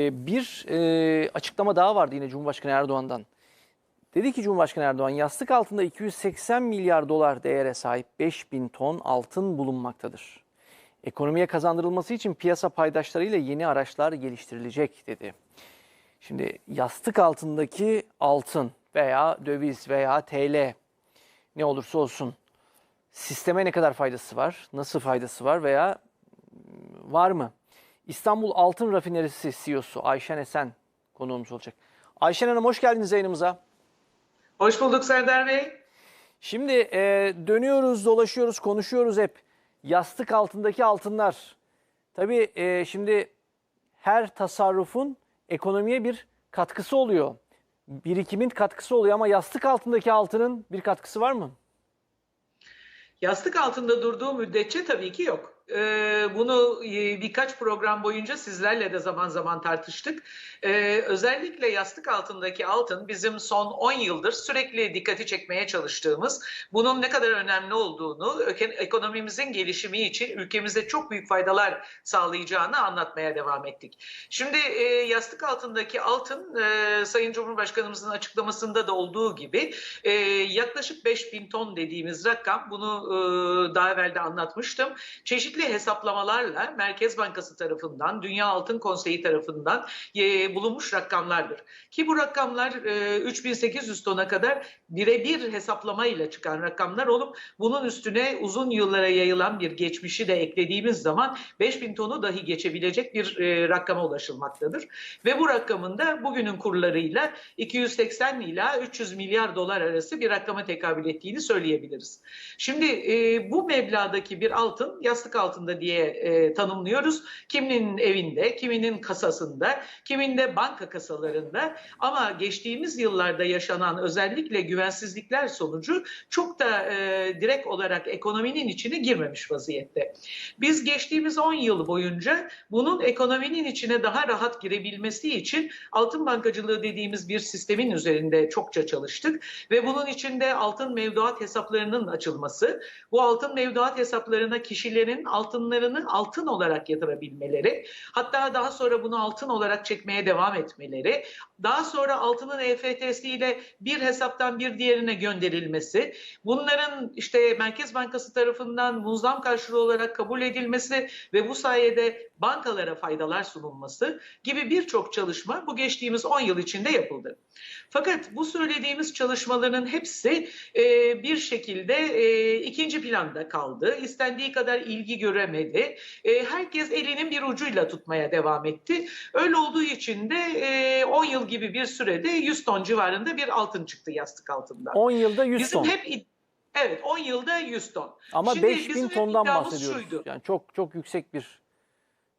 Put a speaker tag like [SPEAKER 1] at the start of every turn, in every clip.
[SPEAKER 1] E, Bir e, açıklama daha vardı yine Cumhurbaşkanı Erdoğan'dan. Dedi ki Cumhurbaşkanı Erdoğan yastık altında 280 milyar dolar değere sahip 5000 ton altın bulunmaktadır. Ekonomiye kazandırılması için piyasa paydaşlarıyla yeni araçlar geliştirilecek dedi. Şimdi yastık altındaki altın veya döviz veya TL ne olursa olsun sisteme ne kadar faydası var, nasıl faydası var veya var mı? İstanbul Altın Rafinerisi CEO'su Ayşen Esen konuğumuz olacak. Ayşen Hanım hoş geldiniz yayınımıza.
[SPEAKER 2] Hoş bulduk Serdar Bey.
[SPEAKER 1] Şimdi e, dönüyoruz, dolaşıyoruz, konuşuyoruz hep. Yastık altındaki altınlar. Tabii e, şimdi her tasarrufun ekonomiye bir katkısı oluyor. Birikimin katkısı oluyor ama yastık altındaki altının bir katkısı var mı?
[SPEAKER 2] Yastık altında durduğu müddetçe tabii ki yok. Ee, bunu e, birkaç program boyunca sizlerle de zaman zaman tartıştık. Ee, özellikle yastık altındaki altın bizim son 10 yıldır sürekli dikkati çekmeye çalıştığımız, bunun ne kadar önemli olduğunu, ekonomimizin gelişimi için ülkemize çok büyük faydalar sağlayacağını anlatmaya devam ettik. Şimdi e, yastık altındaki altın e, Sayın Cumhurbaşkanımızın açıklamasında da olduğu gibi e, yaklaşık 5000 ton dediğimiz rakam, bunu e, daha evvel de anlatmıştım. Çeşitli hesaplamalarla Merkez Bankası tarafından, Dünya Altın Konseyi tarafından e, bulunmuş rakamlardır. Ki bu rakamlar e, 3800 tona kadar birebir hesaplamayla çıkan rakamlar olup bunun üstüne uzun yıllara yayılan bir geçmişi de eklediğimiz zaman 5000 tonu dahi geçebilecek bir e, rakama ulaşılmaktadır. Ve bu rakamın da bugünün kurlarıyla 280 ila 300 milyar dolar arası bir rakama tekabül ettiğini söyleyebiliriz. Şimdi e, bu meblağdaki bir altın yastık altında diye e, tanımlıyoruz. Kiminin evinde, kiminin kasasında, kiminde banka kasalarında ama geçtiğimiz yıllarda yaşanan özellikle güvensizlikler sonucu çok da e, direkt olarak ekonominin içine girmemiş vaziyette. Biz geçtiğimiz 10 yıl boyunca bunun ekonominin içine daha rahat girebilmesi için altın bankacılığı dediğimiz bir sistemin üzerinde çokça çalıştık ve bunun içinde altın mevduat hesaplarının açılması, bu altın mevduat hesaplarına kişilerin altınlarını altın olarak yatırabilmeleri, hatta daha sonra bunu altın olarak çekmeye devam etmeleri, daha sonra altının EFT'siyle bir hesaptan bir diğerine gönderilmesi, bunların işte Merkez Bankası tarafından muzlam karşılığı olarak kabul edilmesi ve bu sayede bankalara faydalar sunulması gibi birçok çalışma bu geçtiğimiz 10 yıl içinde yapıldı. Fakat bu söylediğimiz çalışmaların hepsi e, bir şekilde e, ikinci planda kaldı. İstendiği kadar ilgi göremedi. E, herkes elinin bir ucuyla tutmaya devam etti. Öyle olduğu için de e, 10 yıl gibi bir sürede 100 ton civarında bir altın çıktı yastık altından.
[SPEAKER 1] 10 yılda 100
[SPEAKER 2] Bizim
[SPEAKER 1] ton.
[SPEAKER 2] hep Evet 10 yılda 100 ton.
[SPEAKER 1] Ama
[SPEAKER 2] Şimdi
[SPEAKER 1] 5000
[SPEAKER 2] bizim hep
[SPEAKER 1] tondan bahsediyoruz.
[SPEAKER 2] şuydu.
[SPEAKER 1] Yani çok çok yüksek bir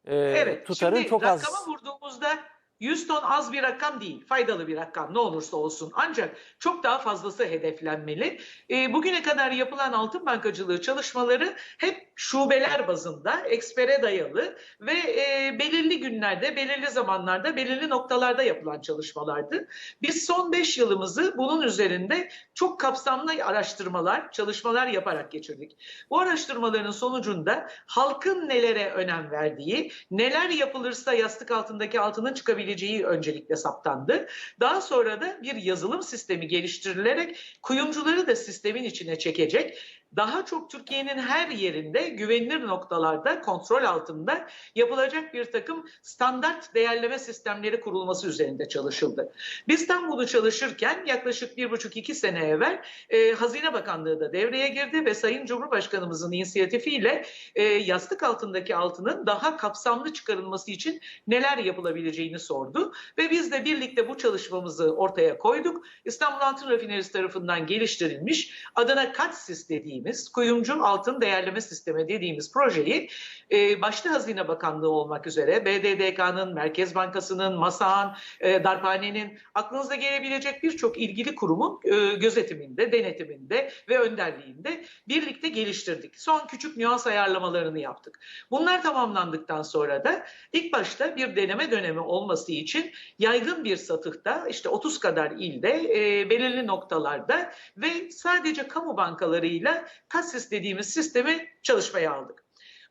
[SPEAKER 1] e,
[SPEAKER 2] Evet.
[SPEAKER 1] tutarın
[SPEAKER 2] şimdi
[SPEAKER 1] çok az.
[SPEAKER 2] rakama vurduğumuzda 100 ton az bir rakam değil. Faydalı bir rakam ne olursa olsun. Ancak çok daha fazlası hedeflenmeli. E, bugüne kadar yapılan altın bankacılığı çalışmaları hep şubeler bazında, ekspere dayalı ve e, belirli günlerde, belirli zamanlarda, belirli noktalarda yapılan çalışmalardı. Biz son 5 yılımızı bunun üzerinde çok kapsamlı araştırmalar, çalışmalar yaparak geçirdik. Bu araştırmaların sonucunda halkın nelere önem verdiği, neler yapılırsa yastık altındaki altının çıkabileceği öncelikle saptandı. Daha sonra da bir yazılım sistemi geliştirilerek kuyumcuları da sistemin içine çekecek daha çok Türkiye'nin her yerinde güvenilir noktalarda kontrol altında yapılacak bir takım standart değerleme sistemleri kurulması üzerinde çalışıldı. Biz tam bunu çalışırken yaklaşık bir buçuk iki sene evvel e, Hazine Bakanlığı da devreye girdi ve Sayın Cumhurbaşkanımızın inisiyatifiyle e, yastık altındaki altının daha kapsamlı çıkarılması için neler yapılabileceğini sordu. Ve biz de birlikte bu çalışmamızı ortaya koyduk. İstanbul Altın Rafinerisi tarafından geliştirilmiş adına CATSIS dediğimiz kuyumcu altın değerleme sistemi dediğimiz projeyi e, başta Hazine Bakanlığı olmak üzere BDDK'nın, Merkez Bankası'nın, MASA'nın, e, Darphane'nin aklınıza gelebilecek birçok ilgili kurumun e, gözetiminde, denetiminde ve önderliğinde birlikte geliştirdik. Son küçük nüans ayarlamalarını yaptık. Bunlar tamamlandıktan sonra da ilk başta bir deneme dönemi olması için yaygın bir satıhta işte 30 kadar ilde e, belirli noktalarda ve sadece kamu bankalarıyla KASIS dediğimiz sistemi çalışmaya aldık.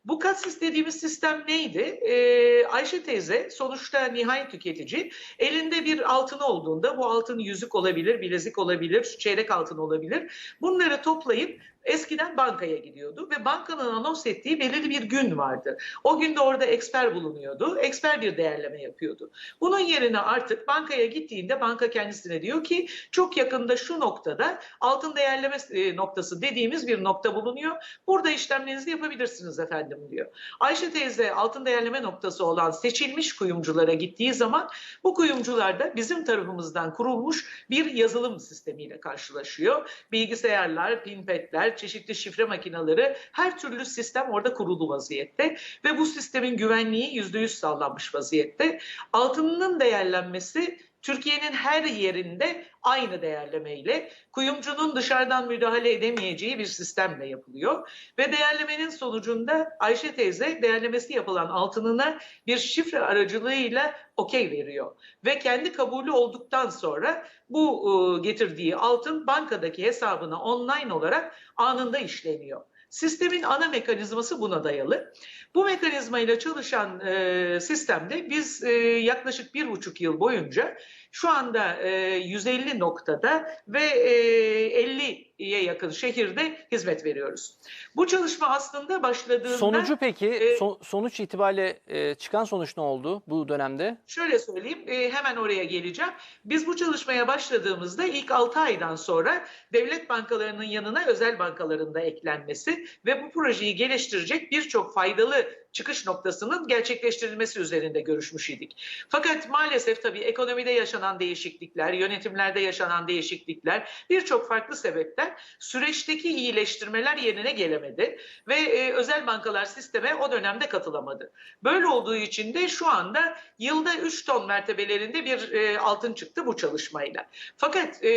[SPEAKER 2] Bu katsis dediğimiz sistem neydi? Ee, Ayşe teyze sonuçta nihai tüketici elinde bir altını olduğunda bu altın yüzük olabilir, bilezik olabilir, çeyrek altın olabilir. Bunları toplayıp eskiden bankaya gidiyordu ve bankanın anons ettiği belirli bir gün vardı. O günde orada eksper bulunuyordu. Eksper bir değerleme yapıyordu. Bunun yerine artık bankaya gittiğinde banka kendisine diyor ki çok yakında şu noktada altın değerleme e, noktası dediğimiz bir nokta bulunuyor. Burada işlemlerinizi yapabilirsiniz efendim diyor. Ayşe teyze altın değerleme noktası olan seçilmiş kuyumculara gittiği zaman bu kuyumcularda bizim tarafımızdan kurulmuş bir yazılım sistemiyle karşılaşıyor. Bilgisayarlar, pinpetler, çeşitli şifre makineleri her türlü sistem orada kurulu vaziyette ve bu sistemin güvenliği yüzde yüz sağlanmış vaziyette. Altının değerlenmesi Türkiye'nin her yerinde aynı değerlemeyle kuyumcunun dışarıdan müdahale edemeyeceği bir sistemle yapılıyor. Ve değerlemenin sonucunda Ayşe teyze değerlemesi yapılan altınına bir şifre aracılığıyla okey veriyor. Ve kendi kabulü olduktan sonra bu e, getirdiği altın bankadaki hesabına online olarak anında işleniyor. Sistemin ana mekanizması buna dayalı. Bu mekanizmayla çalışan e, sistemde biz e, yaklaşık bir buçuk yıl boyunca şu anda e, 150 noktada ve e, 50'ye yakın şehirde hizmet veriyoruz. Bu çalışma aslında başladığında...
[SPEAKER 1] Sonucu peki,
[SPEAKER 2] e,
[SPEAKER 1] son- sonuç itibariyle e, çıkan sonuç ne oldu bu dönemde?
[SPEAKER 2] Şöyle söyleyeyim, e, hemen oraya geleceğim. Biz bu çalışmaya başladığımızda ilk 6 aydan sonra devlet bankalarının yanına özel bankaların da eklenmesi ve bu projeyi geliştirecek birçok faydalı çıkış noktasının gerçekleştirilmesi üzerinde görüşmüş idik. Fakat maalesef tabii ekonomide yaşanan değişiklikler, yönetimlerde yaşanan değişiklikler, birçok farklı sebepten süreçteki iyileştirmeler yerine gelemedi ve e, özel bankalar sisteme o dönemde katılamadı. Böyle olduğu için de şu anda yılda 3 ton mertebelerinde bir e, altın çıktı bu çalışmayla. Fakat e,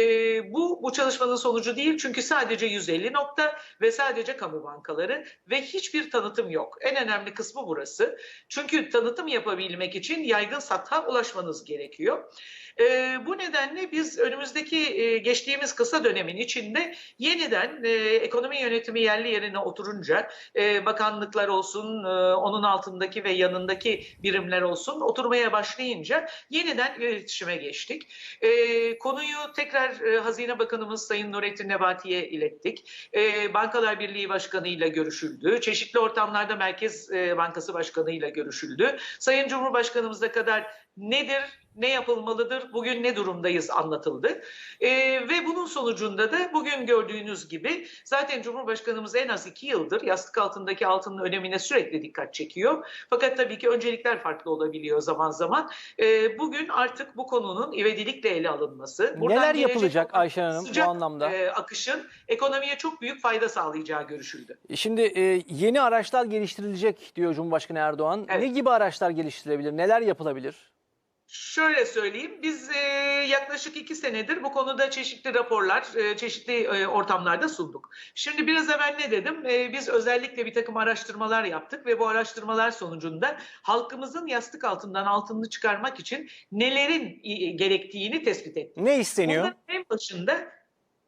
[SPEAKER 2] bu bu çalışmanın sonucu değil çünkü sadece 150 nokta ve sadece kamu bankaları ve hiçbir tanıtım yok. En önemli kısmı burası. Çünkü tanıtım yapabilmek için yaygın satha ulaşmanız gerekiyor. E, bu nedenle biz önümüzdeki e, geçtiğimiz kısa dönemin içinde yeniden e, ekonomi yönetimi yerli yerine oturunca e, bakanlıklar olsun, e, onun altındaki ve yanındaki birimler olsun oturmaya başlayınca yeniden iletişime geçtik. E, konuyu tekrar e, Hazine Bakanımız Sayın Nurettin Nebati'ye ilettik. E, Bankalar Birliği Başkanı ile görüşüldü. Çeşitli ortamlarda Merkez e, Bankası Başkanı ile görüşüldü. Sayın Cumhurbaşkanımıza kadar nedir, ne yapılmalıdır, bugün ne durumdayız anlatıldı. Ee, ve bunun sonucunda da bugün gördüğünüz gibi zaten Cumhurbaşkanımız en az iki yıldır yastık altındaki altının önemine sürekli dikkat çekiyor. Fakat tabii ki öncelikler farklı olabiliyor zaman zaman. Ee, bugün artık bu konunun ivedilikle ele alınması. buradan
[SPEAKER 1] Neler yapılacak Ayşen Hanım bu
[SPEAKER 2] sıcak,
[SPEAKER 1] anlamda?
[SPEAKER 2] e, akışın ekonomiye çok büyük fayda sağlayacağı görüşüldü.
[SPEAKER 1] Şimdi e, yeni araçlar geliştirilecek diyor Cumhurbaşkanı Erdoğan.
[SPEAKER 2] Evet.
[SPEAKER 1] Ne gibi araçlar geliştirilebilir? Neler yapılabilir?
[SPEAKER 2] Şöyle söyleyeyim, biz e, yaklaşık iki senedir bu konuda çeşitli raporlar, e, çeşitli e, ortamlarda sunduk. Şimdi biraz evvel ne dedim? E, biz özellikle bir takım araştırmalar yaptık ve bu araştırmalar sonucunda halkımızın yastık altından altınını çıkarmak için nelerin e, gerektiğini tespit ettik.
[SPEAKER 1] Ne isteniyor?
[SPEAKER 2] Bunların en başında,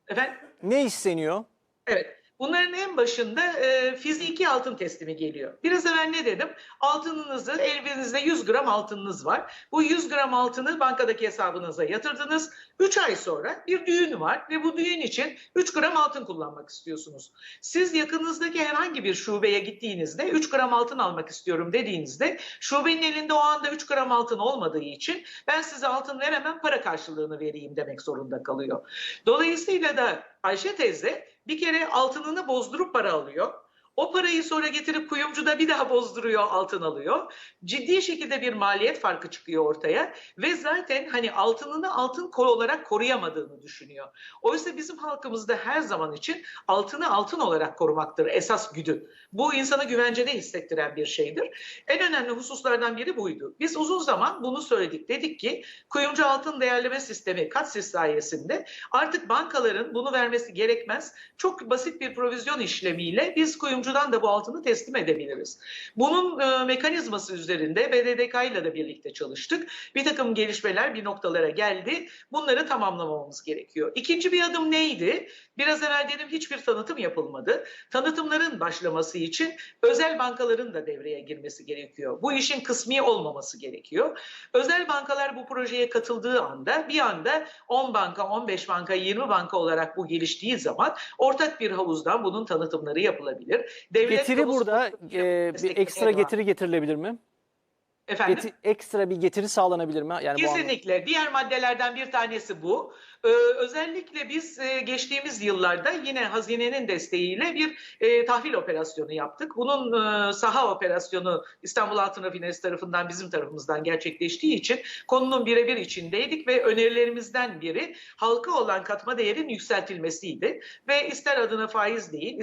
[SPEAKER 2] efendim?
[SPEAKER 1] Ne isteniyor?
[SPEAKER 2] Evet. Bunların en başında e, fiziki altın teslimi geliyor. Biraz evvel ne dedim? Altınınızı, elinizde 100 gram altınınız var. Bu 100 gram altını bankadaki hesabınıza yatırdınız. 3 ay sonra bir düğün var ve bu düğün için 3 gram altın kullanmak istiyorsunuz. Siz yakınızdaki herhangi bir şubeye gittiğinizde 3 gram altın almak istiyorum dediğinizde şubenin elinde o anda 3 gram altın olmadığı için ben size altın veremem para karşılığını vereyim demek zorunda kalıyor. Dolayısıyla da Ayşe teyze bir kere altınını bozdurup para alıyor. O parayı sonra getirip kuyumcuda bir daha bozduruyor, altın alıyor. Ciddi şekilde bir maliyet farkı çıkıyor ortaya ve zaten hani altınını altın kol olarak koruyamadığını düşünüyor. Oysa bizim halkımızda her zaman için altını altın olarak korumaktır esas güdü. Bu insana güvencede hissettiren bir şeydir. En önemli hususlardan biri buydu. Biz uzun zaman bunu söyledik. Dedik ki kuyumcu altın değerleme sistemi KATSİS sayesinde artık bankaların bunu vermesi gerekmez. Çok basit bir provizyon işlemiyle biz kuyumcu kuyumcudan da bu altını teslim edebiliriz. Bunun e, mekanizması üzerinde BDDK ile de birlikte çalıştık. Bir takım gelişmeler bir noktalara geldi. Bunları tamamlamamız gerekiyor. İkinci bir adım neydi? Biraz evvel dedim hiçbir tanıtım yapılmadı. Tanıtımların başlaması için özel bankaların da devreye girmesi gerekiyor. Bu işin kısmi olmaması gerekiyor. Özel bankalar bu projeye katıldığı anda bir anda 10 banka, 15 banka, 20 banka olarak bu geliştiği zaman ortak bir havuzdan bunun tanıtımları yapılabilir. Devlet
[SPEAKER 1] Getiri burada e, bir ekstra getiri getirilebilir mi?
[SPEAKER 2] Efendim?
[SPEAKER 1] Geti- ekstra bir getiri sağlanabilir mi? Yani bu anlamda-
[SPEAKER 2] Kesinlikle. Diğer maddelerden bir tanesi bu. Ee, özellikle biz e, geçtiğimiz yıllarda yine hazinenin desteğiyle bir e, tahvil operasyonu yaptık. Bunun e, saha operasyonu İstanbul Altın Rafinerisi tarafından bizim tarafımızdan gerçekleştiği için konunun birebir içindeydik ve önerilerimizden biri halka olan katma değerin yükseltilmesiydi. Ve ister adına faiz değil,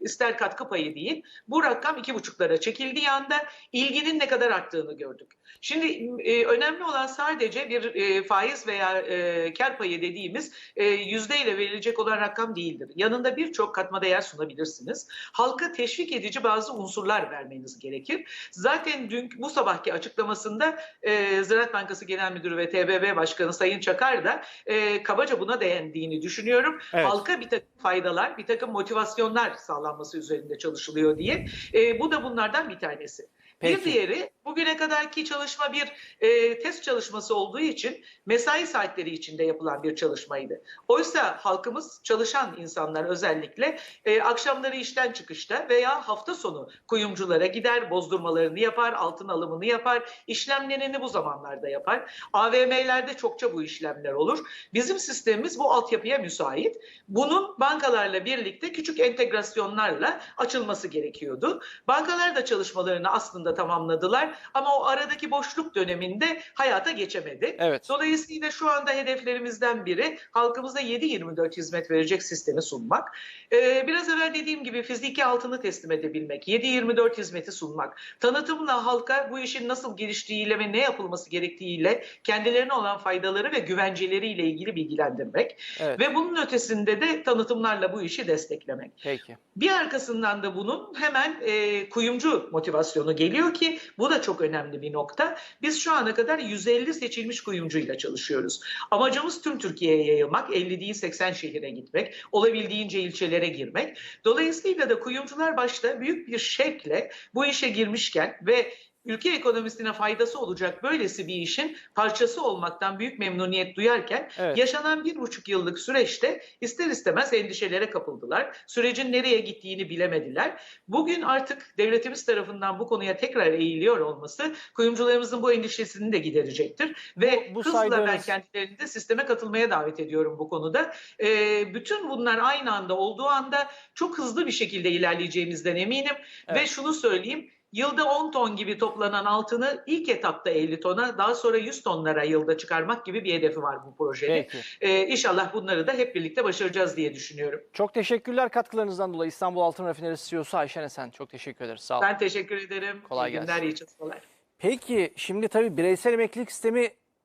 [SPEAKER 2] ister katkı payı değil, bu rakam iki buçuklara çekildiği anda ilginin ne kadar arttığını gördük. Şimdi e, önemli olan sadece bir e, faiz veya e, kar payı dediğimiz e, yüzdeyle verilecek olan rakam değildir. Yanında birçok katma değer sunabilirsiniz. Halka teşvik edici bazı unsurlar vermeniz gerekir. Zaten dün bu sabahki açıklamasında e, Ziraat Bankası Genel Müdürü ve TBB Başkanı Sayın Çakar da e, kabaca buna değindiğini düşünüyorum.
[SPEAKER 1] Evet.
[SPEAKER 2] Halka bir takım faydalar, bir takım motivasyonlar sağlanması üzerinde çalışılıyor diye. E, bu da bunlardan bir tanesi.
[SPEAKER 1] Peki.
[SPEAKER 2] Bir diğeri bugüne kadarki çalışma bir e, test çalışması olduğu için mesai saatleri içinde yapılan bir çalışmaydı. Oysa halkımız çalışan insanlar özellikle e, akşamları işten çıkışta veya hafta sonu kuyumculara gider, bozdurmalarını yapar, altın alımını yapar, işlemlerini bu zamanlarda yapar. AVM'lerde çokça bu işlemler olur. Bizim sistemimiz bu altyapıya müsait. Bunun bankalarla birlikte küçük entegrasyonlarla açılması gerekiyordu. Bankalar da çalışmalarını aslında tamamladılar ama o aradaki boşluk döneminde hayata geçemedi.
[SPEAKER 1] Evet.
[SPEAKER 2] Dolayısıyla şu anda hedeflerimizden biri halkımıza 7-24 hizmet verecek sistemi sunmak. Ee, biraz evvel dediğim gibi fiziki altını teslim edebilmek, 7-24 hizmeti sunmak, tanıtımla halka bu işin nasıl geliştiğiyle ve ne yapılması gerektiğiyle kendilerine olan faydaları ve güvenceleriyle ilgili bilgilendirmek
[SPEAKER 1] Evet.
[SPEAKER 2] ve bunun ötesinde de tanıtımlarla bu işi desteklemek.
[SPEAKER 1] Peki.
[SPEAKER 2] Bir arkasından da bunun hemen e, kuyumcu motivasyonu geliyor ki bu da çok önemli bir nokta. Biz şu ana kadar 150 seçilmiş kuyumcuyla çalışıyoruz. Amacımız tüm Türkiye'ye yayılmak, 50 değil 80 şehire gitmek, olabildiğince ilçelere girmek. Dolayısıyla da kuyumcular başta büyük bir şevkle bu işe girmişken ve ülke ekonomisine faydası olacak böylesi bir işin parçası olmaktan büyük memnuniyet duyarken
[SPEAKER 1] Evet.
[SPEAKER 2] yaşanan bir buçuk yıllık süreçte ister istemez endişelere kapıldılar. Sürecin nereye gittiğini bilemediler. Bugün artık devletimiz tarafından bu konuya tekrar eğiliyor olması kuyumcularımızın bu endişesini de giderecektir. Ve
[SPEAKER 1] Bu- bu
[SPEAKER 2] hızla ben
[SPEAKER 1] saydığınız-
[SPEAKER 2] kendilerini de sisteme katılmaya davet ediyorum bu konuda. Ee, bütün bunlar aynı anda olduğu anda çok hızlı bir şekilde ilerleyeceğimizden eminim.
[SPEAKER 1] Evet.
[SPEAKER 2] Ve şunu söyleyeyim. Yılda 10 ton gibi toplanan altını ilk etapta 50 tona daha sonra 100 tonlara yılda çıkarmak gibi bir hedefi var bu projenin.
[SPEAKER 1] Peki.
[SPEAKER 2] Ee, inşallah bunları da hep birlikte başaracağız diye düşünüyorum.
[SPEAKER 1] Çok teşekkürler katkılarınızdan dolayı. İstanbul Altın Rafinerisi CEO'su Ayşen Esen. Çok teşekkür ederiz. Sağ olun.
[SPEAKER 2] Ben teşekkür ederim.
[SPEAKER 1] Kolay
[SPEAKER 2] İyi günler,
[SPEAKER 1] gelsin.
[SPEAKER 2] iyi çalışmalar.
[SPEAKER 1] Peki şimdi tabii bireysel emeklilik sistemi